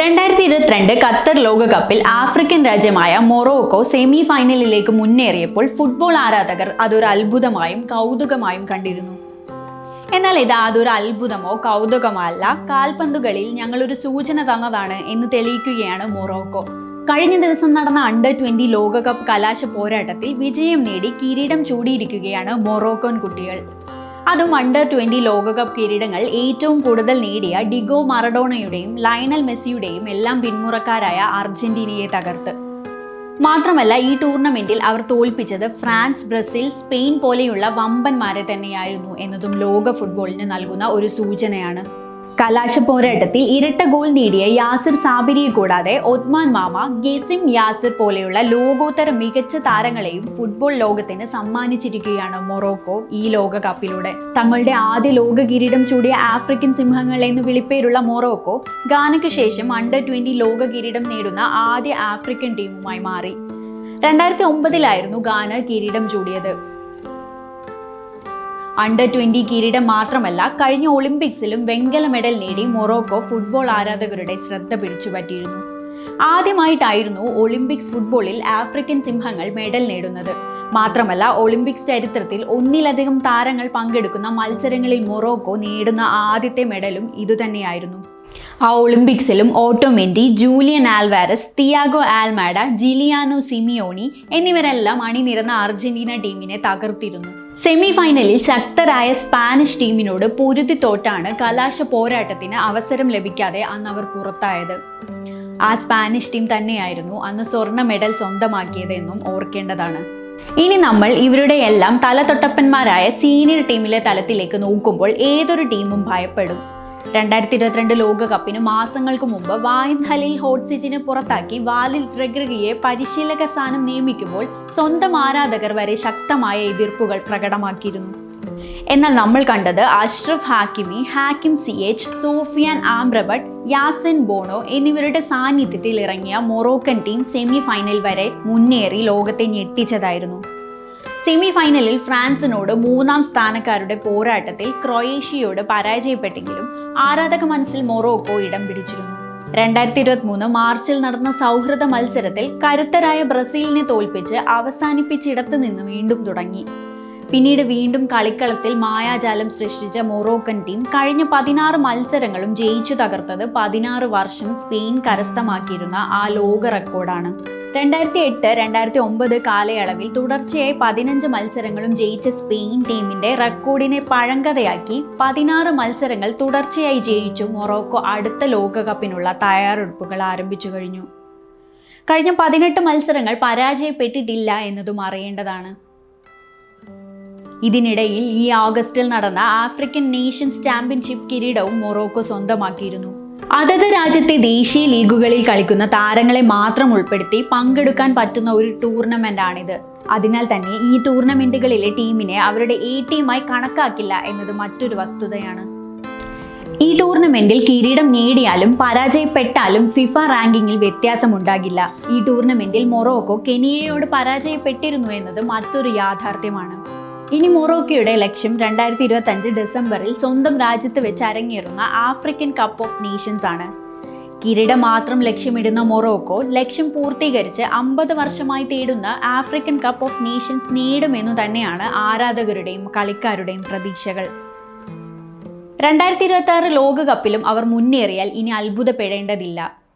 രണ്ടായിരത്തി ഇരുപത്തിരണ്ട് ഖത്തർ ലോകകപ്പിൽ ആഫ്രിക്കൻ രാജ്യമായ മൊറോക്കോ സെമി ഫൈനലിലേക്ക് മുന്നേറിയപ്പോൾ ഫുട്ബോൾ ആരാധകർ അതൊരു അത്ഭുതമായും കൗതുകമായും കണ്ടിരുന്നു. എന്നാൽ ഇത് അതൊരു അത്ഭുതമോ കൗതുകമോ അല്ല കാൽപന്തുകളിൽ ഞങ്ങളൊരു സൂചന തന്നതാണ് എന്ന് തെളിയിക്കുകയാണ് മൊറോക്കോ. കഴിഞ്ഞ ദിവസം നടന്ന അണ്ടർ ട്വന്റി ലോകകപ്പ് കലാശ പോരാട്ടത്തിൽ വിജയം നേടി കിരീടം ചൂടിയിരിക്കുകയാണ് മൊറോക്കോൻ കുട്ടികൾ. അതും അണ്ടർ ട്വന്റി ലോകകപ്പ് കിരീടങ്ങൾ ഏറ്റവും കൂടുതൽ നേടിയ ഡിഗോ മറഡോണയുടെയും ലയണൽ മെസ്സിയുടെയും എല്ലാം പിന്മുറക്കാരായ അർജന്റീനയെ തകർത്ത്. മാത്രമല്ല ഈ ടൂർണമെന്റിൽ അവർ തോൽപ്പിച്ചത് ഫ്രാൻസ് ബ്രസീൽ സ്പെയിൻ പോലെയുള്ള വമ്പന്മാരെ തന്നെയായിരുന്നു എന്നതും ലോക ഫുട്ബോളിന് നൽകുന്ന ഒരു സൂചനയാണ്. കലാശ പോരാട്ടത്തിൽ ഇരട്ട ഗോൾ നേടിയ യാസിർ സാബിരിയെ കൂടാതെ ഒത്മാൻ മാമ ഗെസിം യാസിർ പോലെയുള്ള ലോകോത്തര മികച്ച താരങ്ങളെയും ഫുട്ബോൾ ലോകത്തിന് സമ്മാനിച്ചിരിക്കുകയാണ് മൊറോക്കോ ഈ ലോകകപ്പിലൂടെ. തങ്ങളുടെ ആദ്യ ലോക കിരീടം ചൂടിയ ആഫ്രിക്കൻ സിംഹങ്ങൾ എന്ന് വിളിപ്പേരുള്ള മൊറോക്കോ ഗാനയ്ക്ക് ശേഷം അണ്ടർ ട്വന്റി ലോക കിരീടം നേടുന്ന ആദ്യ ആഫ്രിക്കൻ ടീമുമായി മാറി. രണ്ടായിരത്തി ഒമ്പതിലായിരുന്നു ഗാന കിരീടം ചൂടിയത്. അണ്ടർ ട്വന്റി കിരീടം മാത്രമല്ല കഴിഞ്ഞ ഒളിമ്പിക്സിലും വെങ്കല മെഡൽ നേടി മൊറോക്കോ ഫുട്ബോൾ ആരാധകരുടെ ശ്രദ്ധ പിടിച്ചുപറ്റിയിരുന്നു. ആദ്യമായിട്ടായിരുന്നു ഒളിമ്പിക്സ് ഫുട്ബോളിൽ ആഫ്രിക്കൻ സിംഹങ്ങൾ മെഡൽ നേടുന്നത്. മാത്രമല്ല ഒളിമ്പിക്സ് ചരിത്രത്തിൽ ഒന്നിലധികം താരങ്ങൾ പങ്കെടുക്കുന്ന മത്സരങ്ങളിൽ മൊറോക്കോ നേടുന്ന ആദ്യത്തെ മെഡലും ഇതുതന്നെയായിരുന്നു. ആ ഒളിമ്പിക്സിലും Otamendi Julian Alvarez Thiago Almada Giuliano Simeone എന്നിവരെല്ലാം അണിനിരന്ന അർജന്റീന ടീമിനെ തകർത്തിരുന്നു. സെമി ഫൈനലിൽ ശക്തരായ സ്പാനിഷ് ടീമിനോട് പൊരുതി തോറ്റാണ് കലാശ പോരാട്ടത്തിന് അവസരം ലഭിക്കാതെ അന്ന് അവർ പുറത്തായത്. ആ സ്പാനിഷ് ടീം തന്നെയായിരുന്നു അന്ന് സ്വർണ മെഡൽ സ്വന്തമാക്കിയത് എന്നും ഓർക്കേണ്ടതാണ്. ഇനി നമ്മൾ ഇവരുടെ എല്ലാം തലതൊട്ടപ്പന്മാരായ സീനിയർ ടീമിലെ തലത്തിലേക്ക് നോക്കുമ്പോൾ ഏതൊരു ടീമും ഭയപ്പെടും. രണ്ടായിരത്തി ഇരുപത്തിരണ്ട് ലോകകപ്പിന് മാസങ്ങൾക്ക് മുമ്പ് വായൻ ഹോട്ട് സീറ്റിനെ പുറത്താക്കി വാലിൽ ട്രഗ്രഗിയെ പരിശീലക സ്ഥാനം നിയമിക്കുമ്പോൾ സ്വന്തം ആരാധകർ വരെ ശക്തമായ എതിർപ്പുകൾ പ്രകടമാക്കിയിരുന്നു. എന്നാൽ നമ്മൾ കണ്ടത് Achraf Hakimi Hakim Ziyech Sofiane Amrabat Yassine Bounou എന്നിവരുടെ സാന്നിധ്യത്തിൽ ഇറങ്ങിയ മൊറോക്കൻ ടീം സെമി ഫൈനൽ വരെ മുന്നേറി ലോകത്തെ ഞെട്ടിച്ചതായിരുന്നു. സെമി ഫൈനലിൽ ഫ്രാൻസിനോട് മൂന്നാം സ്ഥാനക്കാരുടെ പോരാട്ടത്തിൽ ക്രൊയേഷ്യയോട് പരാജയപ്പെട്ടെങ്കിലും ആരാധക മനസ്സിൽ മൊറോക്കോ ഇടം പിടിച്ചിരുന്നു. രണ്ടായിരത്തി ഇരുപത്തി മൂന്ന് മാർച്ചിൽ നടന്ന സൗഹൃദ മത്സരത്തിൽ കരുത്തരായ ബ്രസീലിനെ തോൽപ്പിച്ച് അവസാനിപ്പിച്ചിടത്ത് നിന്ന് വീണ്ടും തുടങ്ങി. പിന്നീട് വീണ്ടും കളിക്കളത്തിൽ മായാജാലം സൃഷ്ടിച്ച മൊറോക്കൻ ടീം കഴിഞ്ഞ പതിനാറ് മത്സരങ്ങളും ജയിച്ചു തകർത്തത് പതിനാറ് വർഷം സ്പെയിൻ കരസ്ഥമാക്കിയിരുന്ന ആ ലോക റെക്കോർഡാണ്. രണ്ടായിരത്തി എട്ട് രണ്ടായിരത്തി ഒമ്പത് കാലയളവിൽ തുടർച്ചയായി പതിനഞ്ച് മത്സരങ്ങളും ജയിച്ച സ്പെയിൻ ടീമിന്റെ റെക്കോർഡിനെ പഴങ്കഥയാക്കി പതിനാറ് മത്സരങ്ങൾ തുടർച്ചയായി ജയിച്ചു മൊറോക്കോ അടുത്ത ലോകകപ്പിനുള്ള തയ്യാറെടുപ്പുകൾ ആരംഭിച്ചു കഴിഞ്ഞു. കഴിഞ്ഞ പതിനെട്ട് മത്സരങ്ങൾ പരാജയപ്പെട്ടിട്ടില്ല എന്നതും അറിയേണ്ടതാണ്. ഇതിനിടയിൽ ഈ ഓഗസ്റ്റിൽ നടന്ന ആഫ്രിക്കൻ നേഷൻസ് ചാമ്പ്യൻഷിപ്പ് കിരീടവും മൊറോക്കോ സ്വന്തമാക്കിയിരുന്നു. അതത് രാജ്യത്തെ ദേശീയ ലീഗുകളിൽ കളിക്കുന്ന താരങ്ങളെ മാത്രം ഉൾപ്പെടുത്തി പങ്കെടുക്കാൻ പറ്റുന്ന ഒരു ടൂർണമെന്റ് ആണിത് അതിനാൽ തന്നെ ഈ ടൂർണമെന്റുകളിലെ ടീമിനെ അവരുടെ എ ടീമായി കണക്കാക്കില്ല എന്നത് മറ്റൊരു വസ്തുതയാണ്. ഈ ടൂർണമെന്റിൽ കിരീടം നേടിയാലും പരാജയപ്പെട്ടാലും ഫിഫ റാങ്കിങ്ങിൽ വ്യത്യാസമുണ്ടാകില്ല. ഈ ടൂർണമെന്റിൽ മൊറോക്കോ കെനിയയോട് പരാജയപ്പെട്ടിരുന്നു എന്നത് മറ്റൊരു യാഥാർത്ഥ്യമാണ്. ഇനി മൊറോക്കോയുടെ ലക്ഷ്യം രണ്ടായിരത്തി ഇരുപത്തി അഞ്ച് ഡിസംബറിൽ സ്വന്തം രാജ്യത്ത് വെച്ച് അരങ്ങേറുന്ന ആഫ്രിക്കൻ കപ്പ് ഓഫ് നേഷൻസ് ആണ്. കിരീടം മാത്രം ലക്ഷ്യമിടുന്ന മൊറോക്കോ ലക്ഷ്യം പൂർത്തീകരിച്ച് അമ്പത് വർഷമായി തേടുന്ന ആഫ്രിക്കൻ കപ്പ് ഓഫ് നേഷൻസ് നേടുമെന്നു തന്നെയാണ് ആരാധകരുടെയും കളിക്കാരുടെയും പ്രതീക്ഷകൾ. രണ്ടായിരത്തി ഇരുപത്തി ആറ് ലോകകപ്പിലും അവർ മുന്നേറിയാൽ ഇനി അത്ഭുതപ്പെടേണ്ടതില്ല.